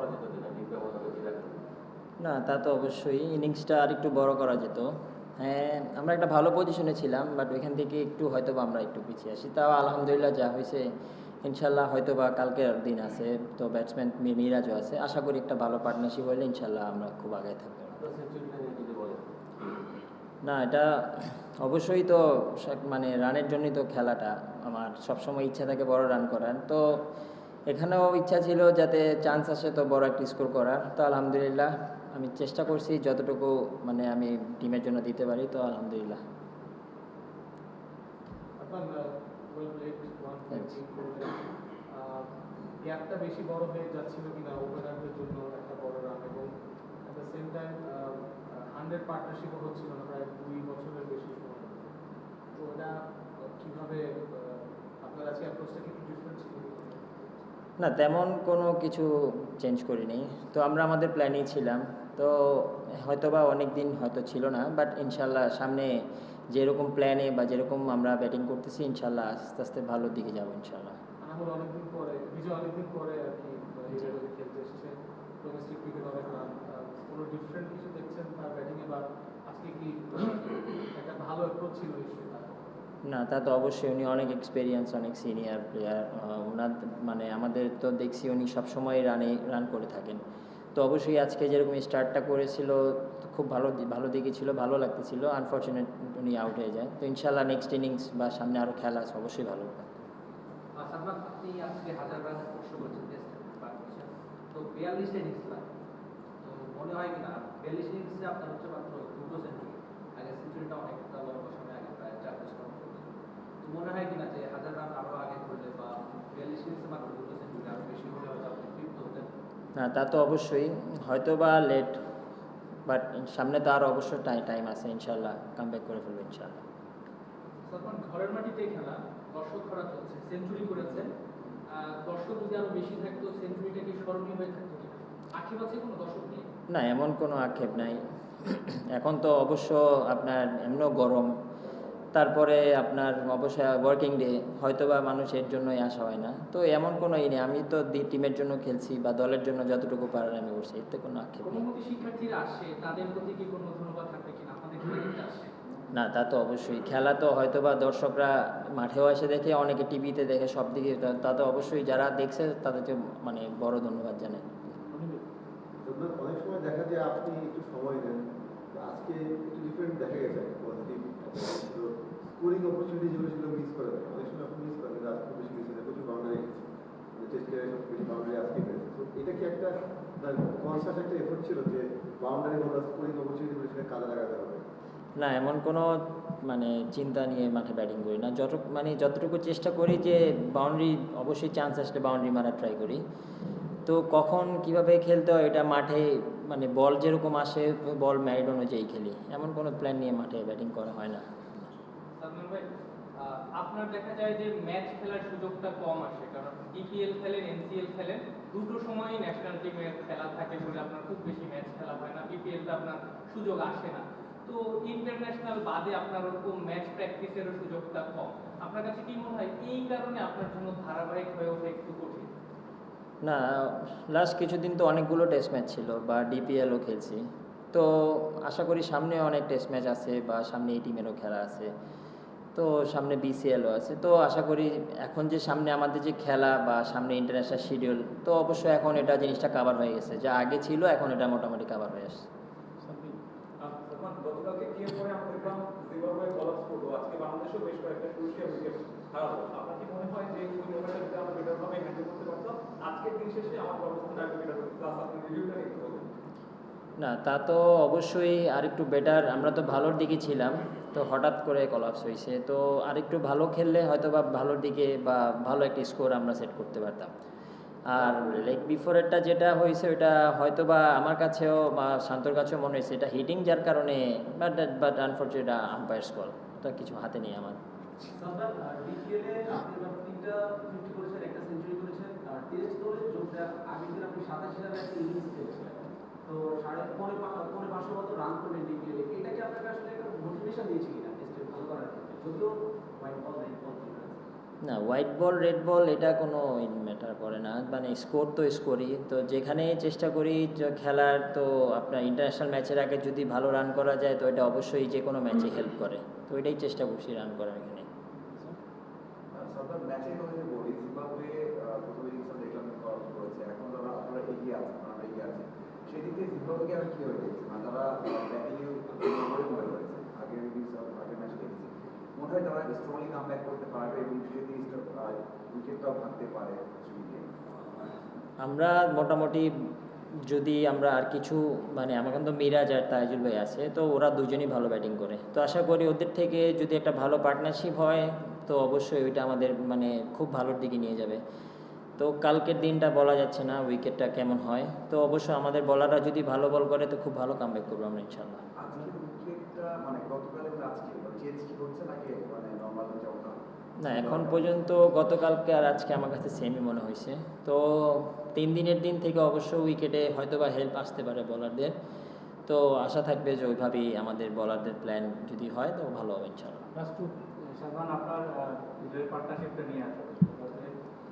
করা যেত না তা তো অবশ্যই। ইনিংসটা আর একটু বড় করা যেত। হ্যাঁ আমরা একটা ভালো পজিশনে ছিলাম বাট ওইখান থেকে একটু হয়তো বা আমরা একটু পিছিয়ে আসি। তাও আলহামদুলিল্লাহ যা হয়েছে ইনশাল্লাহ হয়তো বা কালকের দিন আছে। তো ব্যাটসম্যান মিরাজও আছে। আশা করি একটা ভালো পার্টনারশিপ হলে ইনশাল্লাহ আমরা খুব আগে থাকব। না এটা অবশ্যই তো মানে রানের জন্যই তো খেলাটা। আমার সবসময় ইচ্ছা থাকে বড় রান করার। তো এখানেও ইচ্ছা ছিল যাতে চান্স আসে তো বড় একটা স্কোর করার। তো আলহামদুলিল্লাহ আমি চেষ্টা করছি যতটুকু মানে আমি টিমের জন্য দিতে পারি তো আলহামদুলিল্লাহ। গ্যাপটা বেশি বড় হয়ে যাচ্ছিল কিনা ওপেনারদের জন্য একটা বড় রান এবং at the same time hundred পার্টনারশিপও হচ্ছিল না প্রায় দুই বছরের বেশি তো এটা কীভাবে আপনার আজকে অ্যাপ্রোচটা কি একটু ডিফারেন্ট ছিল? না, তেমন কোনো কিছু চেঞ্জ করিনি। তো আমরা আমাদের প্ল্যানেই ছিলাম। তো হয়তোবা অনেক দিন হয়তো ছিল না বাট ইনশাল্লাহ সামনে যেরকম প্ল্যানে বা যেরকম আমরা ব্যাটিং করতেছি, ইনশাল্লাহ আস্তে আস্তে ভালোর দিকে যাব ইনশাল্লাহ। ডিফারেন্ট কিছু দেখছেন? বা ভালো ছিল নিশ্চয়ই? না, তা তো অবশ্যই উনি অনেক এক্সপিরিয়েন্স অনেক সিনিয়র প্লেয়ার ওনার মানে আমাদের তো দেখছি উনি সবসময় রানে রান করে থাকেন। তো অবশ্যই আজকে যেরকম স্টার্টটা করেছিল, খুব ভালো ভালো দিকে ছিল, ভালো লাগতেছিল আনফর্চুনেট উনি আউট হয়ে যায়। তো ইনশাল্লাহ নেক্সট ইনিংস বা সামনে আরও খেলা আছে, অবশ্যই ভালো হবে। সাদমান আপনি আজকে হাজার রান স্পর্শ করেছেন টেস্টে পার করেছেন। তো বিয়াল্লিশটা ইনিংস লাগে তো কিনা, বিয়াল্লিশ ইনিংসে আপনার হচ্ছে মাত্র দুটো সেঞ্চুরি আগে সেঞ্চুরিটা অনেকটা লম্বা সময় আগে প্রায় চার পাঁচ রান করেছেন তো মনে হয় কিনা যে হাজার রান আরও আগে করলে বা বিয়াল্লিশ ইনিংসে মাত্র দুটো সেঞ্চুরি আরও বেশি হলে হয়তো আপনি তৃপ্ত হতেন। না তা তো অবশ্যই। হয়তো বা লেট বাট সামনে তো আরও অবশ্যই টাইম টাইম আছে ইনশাল্লাহ কাম ব্যাক করে ফেলব ইনশাল্লাহ সালমান ঘরের মাটিতে খেলা দর্শক খরা চলছে সেঞ্চুরি করেছেন। দর্শক যদি আরও বেশি থাকতো সেঞ্চুরিটা কি স্মরণীয় হয়ে থাকতো আক্ষেপ আছে কোনো দর্শক নিয়ে? না এমন কোনো আক্ষেপ নাই। এখন তো অবশ্য আপনার এমনও গরম তারপরে আপনার অবশ্যই ওয়ার্কিং ডে হয়তো বা মানুষ এর জন্যই আসা হয় না। তো এমন কোনো ই নেই আমি তো দি- টিমের জন্য খেলছি বা দলের জন্য যতটুকু পারার আমি করছি এতে কোনো আক্ষেপ নেই। শিক্ষার্থীরা আসে তাদের প্রতি কি কোনো ধন্যবাদ থাকবে কিনা? আপনাদের খেলে দেখতে আসে? না তা তো অবশ্যই। খেলা তো হয়তো বা দর্শকরা মাঠেও এসে দেখে অনেকে টিভিতে দেখে সব দিকে তা- তা তো অবশ্যই যারা দেখছে তাদেরকে মানে বড় ধন্যবাদ জানাই। অনেক সময় দেখা যায় আপনি একটু সময় দেন আজকে একটু ডিফারেন্ট দেখা গেছে পজিটিভ স্কোরিং অপরচুনিটি যেগুলো সেগুলো মিস করে দেয় অনেক সময় আপনি মিস করেন কিন্তু আজকে বেশি মিস হয়েছে প্রচুর বাউন্ডারি টেস্টে সব বেশি বাউন্ডারি আজকে পেয়েছে তো এটা কি একটা কনসাস একটা এফোর্ট ছিল যে বাউন্ডারি বা স্কোরিং অপরচুনিটি সেটা কাজে লাগাতে হবে। না এমন কোনো মানে চিন্তা নিয়ে মাঠে ব্যাটিং করি না। যত মানে যতটুকু চেষ্টা করি যে বাউন্ডারি অবশ্যই চান্স আসলে বাউন্ডারি মারা ট্রাই করি। তো কখন কীভাবে খেলতে হয় এটা মাঠে মানে বল যেরকম আসে বল ম্যারিড অনুযায়ী খেলি। এমন কোনো প্ল্যান নিয়ে মাঠে ব্যাটিং করা হয় না। আপনার দেখা যায় যে ম্যাচ খেলার সুযোগটা কম আসে, কারণ ডিপিএল খেলেন এনসিএল খেলেন, দুটো সময়ই ন্যাশনাল টিমের খেলা থাকে বলে আপনার খুব বেশি ম্যাচ খেলা হয় না বিপিএলটা আপনার সুযোগ আসে না। তো ইন্টারন্যাশনাল বাদে আপনার ওরকম ম্যাচ প্র্যাকটিসেরও সুযোগটা কম। আপনার কাছে কি মনে হয়, এই কারণে আপনার জন্য ধারাবাহিক হয়ে ওঠা একটু কঠিন? না লাস্ট কিছুদিন তো অনেকগুলো টেস্ট ম্যাচ ছিল, বা ডিপিএলও খেলছি। তো আশা করি সামনে অনেক টেস্ট ম্যাচ আছে, বা সামনে এই টিমেরও খেলা আছে। তো সামনে বিসিএলও আছে। তো আশা করি এখন যে সামনে আমাদের যে খেলা বা সামনে ইন্টারন্যাশনাল শিডিউল তো অবশ্যই এখন এটা জিনিসটা কাভার হয়ে গেছে। যা আগে ছিল, এখন এটা মোটামুটি কাভার হয়ে আসছে। দিন শেষে আমার প্লাস আপনি রিভিউটা বলুন না, তা তো অবশ্যই আরেকটু বেটার আমরা তো ভালোর দিকে ছিলাম, তো হঠাৎ করে কলাপস হয়েছে তো আরেকটু ভালো খেললে হয়তো বা ভালোর দিকে বা ভালো একটা স্কোর আমরা সেট করতে পারতাম। আর লেগ বিফোরেরটা যেটা হয়েছে ওটা হয়তো বা আমার কাছেও বা শান্তর কাছেও মনে হয়েছে এটা হিটিং যার কারণে but but unfortunate umpire call ওটা কিছু হাতে নেই আমার। তো পাঁচশো ডিগ্রি রেখে এটা কি আপনাকে আসলে একটা মোটিভেশন দিয়েছে কিনা টেস্টে ভালো করার ক্ষেত্রে? যদিও হোয়াইট বল রেড বল না হোয়াইট বল রেড বল এটা কোনো ম্যাটার করে না। মানে স্কোর তো স্কোরই তো যেখানে চেষ্টা করি খেলার, তো আপনার ইন্টারন্যাশনাল ম্যাচের আগে যদি ভালো রান করা যায়, তো এটা অবশ্যই যে কোনো ম্যাচে হেল্প করে। তো এটাই চেষ্টা করছি রান করার এখানে সাধারণ ম্যাচের কথা যে বলি জিম্বাবুয়ে প্রথমে ইনিংসটা দেখলাম ক্রস করেছে এখন তারা আপনারা এগিয়ে আছে আপনারা এগিয়ে আছে সেই দিক থেকে জিম্বাবুয়েকে আমি কীভাবে দেখছি মানে তারা ব্যাটিংয়ে করে করে করেছে আগের আগের ম্যাচ দেখেছি মনে হয় তারা স্ট্রংলি কাম ব্যাক করতে পারবে এবং যদি উইকেটটাও ভাঙতে পারে আমরা মোটামুটি যদি আমরা আর কিছু মানে আমার কিন্তু মিরাজ আর তাইজুল ভাই আছে, তো ওরা দুজনই ভালো ব্যাটিং করে। তো আশা করি ওদের থেকে যদি একটা ভালো পার্টনারশিপ হয়, তো অবশ্যই ওইটা আমাদের মানে খুব ভালোর দিকে নিয়ে যাবে। তো কালকের দিনটা বলা যাচ্ছে না উইকেটটা কেমন হয়। তো অবশ্যই আমাদের বলাররা যদি ভালো বল করে তো খুব ভালো কামব্যাক করব আমরা ইনশাল্লাহ মানে মানে না এখন পর্যন্ত গতকালকে আর আজকে আমার কাছে সেমই মনে হয়েছে। তো তিন দিনের দিন থেকে অবশ্য উইকেটে হয়তো বা হেল্প আসতে পারে বলারদের তো আশা থাকবে যে ওইভাবেই আমাদের বলারদের প্ল্যান যদি হয় তো ভালো হবে ইনশাল্লাহ আপনার নিয়ে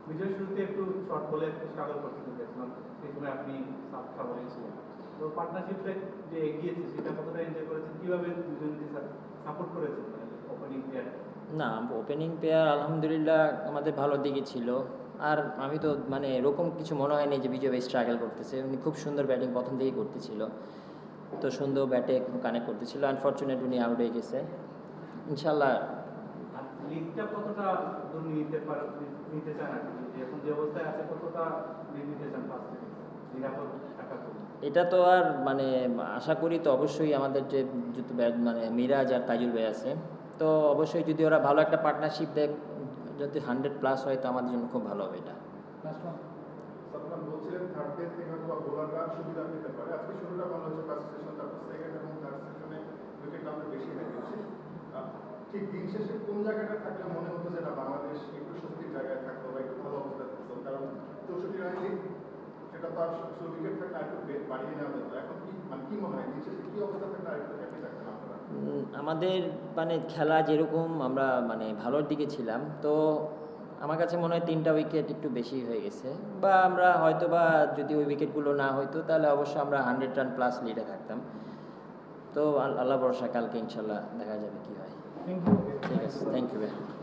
বিজয় শুরুতে একটু শর্ট বলে একটু স্ট্রাগল করতে দেখছিলাম, সেই সময় আপনি সাতটা বলে ছিলেন তো পার্টনারশিপটা যে এগিয়েছে, সেটা কতটা এনজয় করেছেন? কীভাবে দুজনকে সাপোর্ট করেছেন ওপেনিং প্লেয়ার না ওপেনিং পেয়ার আলহামদুলিল্লাহ আমাদের ভালো দিকে ছিল। আর আমি তো মানে এরকম কিছু মনে হয়নি যে বিজয় ভাই স্ট্রাগল করতেছে। উনি খুব সুন্দর ব্যাটিং প্রথম দিকেই করতেছিল। তো সুন্দর ব্যাটে কানেক্ট করতেছিল। আনফর্চুনেট উনি আউট হয়ে গেছে। ইনশাল্লাহ কতটা দূর নিতে পার নিতে চান আর এখন যে অবস্থায় আছে কতটা নিতে চান ফার্স্ট নিরাপদ এটা তো আর মানে আশা করি তো অবশ্যই আমাদের যে যত মানে মিরাজ আর তাইজুল ভাই আছে তো অবশ্যই যদি ওরা ভালো একটা পার্টনারশিপ দেয় যদি হান্ড্রেড প্লাস হয় তো আমাদের জন্য খুব ভালো হবে এটা। বলছিলেন থার্ড ডে থেকে হয়তো বোলাররা সুবিধা পেতে পারে। আজকে শুরুটা ভালো হচ্ছে ফার্স্ট সেশন তারপর সেকেন্ড এবং থার্ড সেশনে উইকেট আমাদের বেশি গেছে। আহ, ঠিক দিন শেষে কোন জায়গাটা থাকলে মনে হতো যে না, বাংলাদেশ একটু স্বস্তির জায়গায় থাকতো বা একটু ভালো অবস্থায় থাকতো কারণ চৌষট্টি রান সেটা তো আর শুধু উইকেট থাকলে আরেকটু বাড়িয়ে নেওয়া যেত। এখন কি মানে কি মনে হয়, দিন শেষে কি অবস্থা থাকলে আরেকটু হ্যাপি থাকতেন আপনারা? আমাদের মানে খেলা যেরকম আমরা মানে ভালোর দিকে ছিলাম, তো আমার কাছে মনে হয় তিনটা উইকেট একটু বেশি হয়ে গেছে। বা আমরা হয়তো বা যদি ওই উইকেটগুলো না হইতো, তাহলে অবশ্য আমরা হান্ড্রেড রান প্লাস লিডে থাকতাম। তো আল্লাহ ভরসা, কালকে ইনশাল্লাহ দেখা যাবে কি হয়। ঠিক আছে থ্যাংক ইউ ভাই